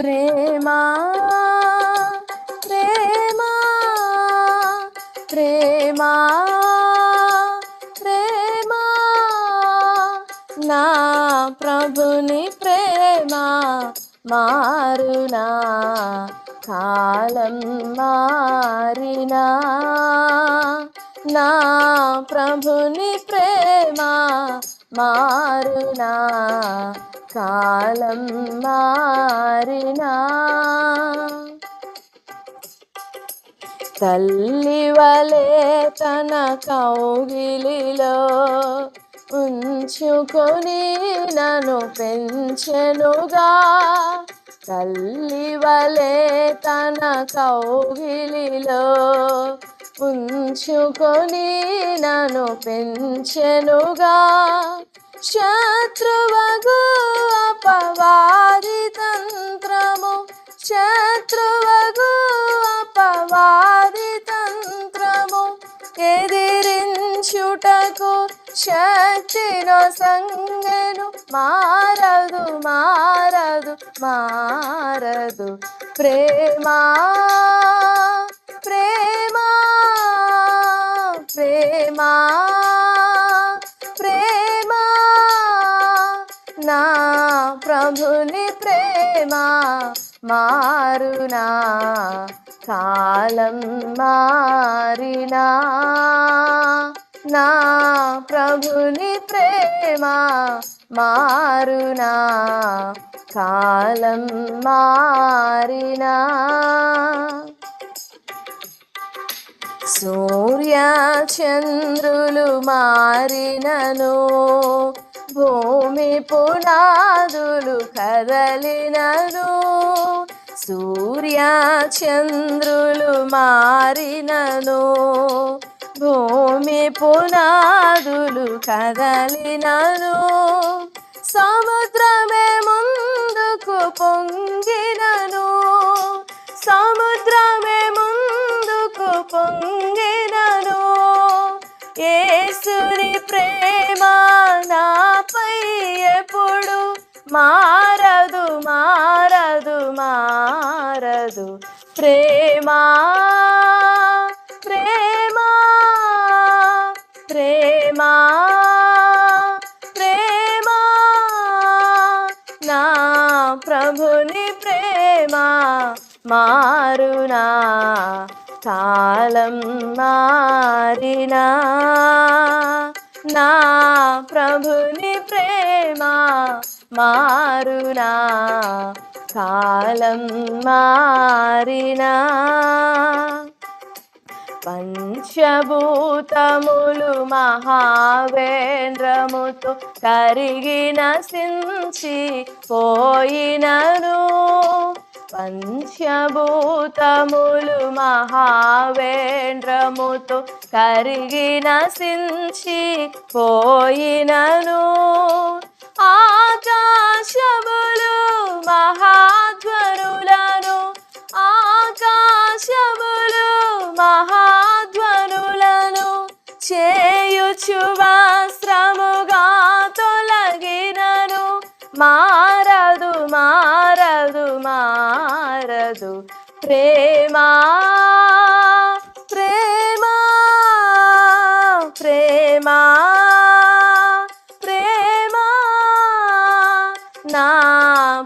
ప్రేమా ప్రేమా ప్రేమా ప్రేమా. నా ప్రభుని ప్రేమ మారునా కాలం మారినా. నా ప్రభుని ప్రేమ మారునా కాలం మారినా. తల్లి వలే తన కౌగిలిలో ఉంచుకొని నన్ను పెంచెనుగా. తల్లి వలే తన కౌగిలిలో ఉంచుకొని నన్ను పెంచెనుగా. శత్రువగు అపవాది తంత్రము. శత్రువగు అపవాది తంత్రము. ఎదిరించుటకు శక్తిను సంగను. మారదు మారదు మారదు. ప్రేమా ప్రేమ నా ప్రభుని ప్రేమ మారునా కాలం మారినా. నా ప్రభుని ప్రేమ మారునా కాలం మారినా. సూర్య చంద్రులు మారినను భూమి పునాదులు కదలినను. సూర్య చంద్రులు మారినను భూమి పునాదులు కదలినను. సముద్రమే ముందుకు పొంగినను ప్రేమ నాపై ఎప్పుడు మారదు మారదు మారదు. ప్రేమా ప్రేమా ప్రేమా ప్రేమా. నా ప్రభుని ప్రేమ మారునా కాలం మారినా. నా ప్రభుని ప్రేమ మారునా. కాలం మారినా. పంచభూతములు మహావేంద్రముతో కరిగిన సించి పోయినను. పంచభూతములు మహావేంద్రముతో కరిగిన సించి పోయినను. ఆకాశములు మహాధ్వరులను ఆకాశములు మహాధ్వనులను చేయుచు వస్త్రముగా తొలగినను. మా ప్రేమా ప్రేమా ప్రేమా ప్రేమా. నా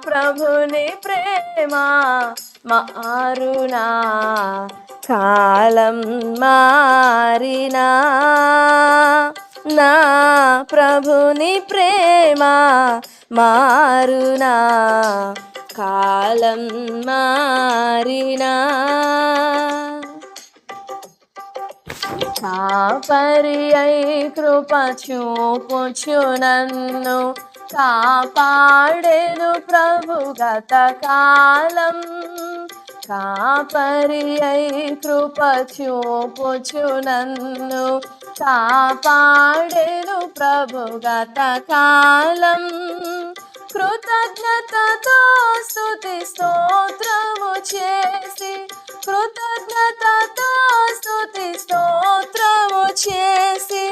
ప్రభుని ప్రేమా మారునా కాలం మారినా. నా ప్రభుని ప్రేమ మారునా కాలం మారినా కాపరి అయి కృప చూపుచు నన్ను కాపాడేను ప్రభు గత కాలం కాపరి అయి కృప చూపుచు నన్ను కాపాడేను ప్రభు గత కాలం కృతజ్ఞతతో స్థుతి స్తోత్రము చేసి కృతజ్ఞతతో స్థుతి స్తోత్రము చేసి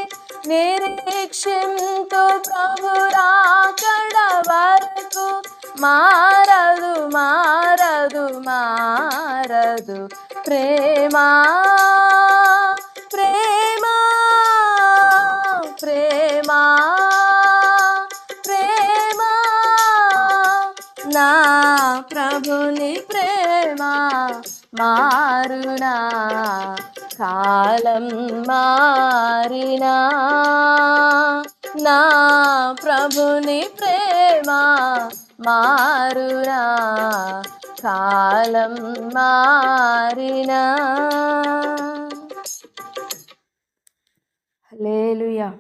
నిరీక్షింతో ప్రభురాకడ వరకు మారదు మారదు మారదు ప్రేమా కాలం మారినా నా ప్రభుని ప్రేమ మారునా. కాలం మారినా. లేలుయా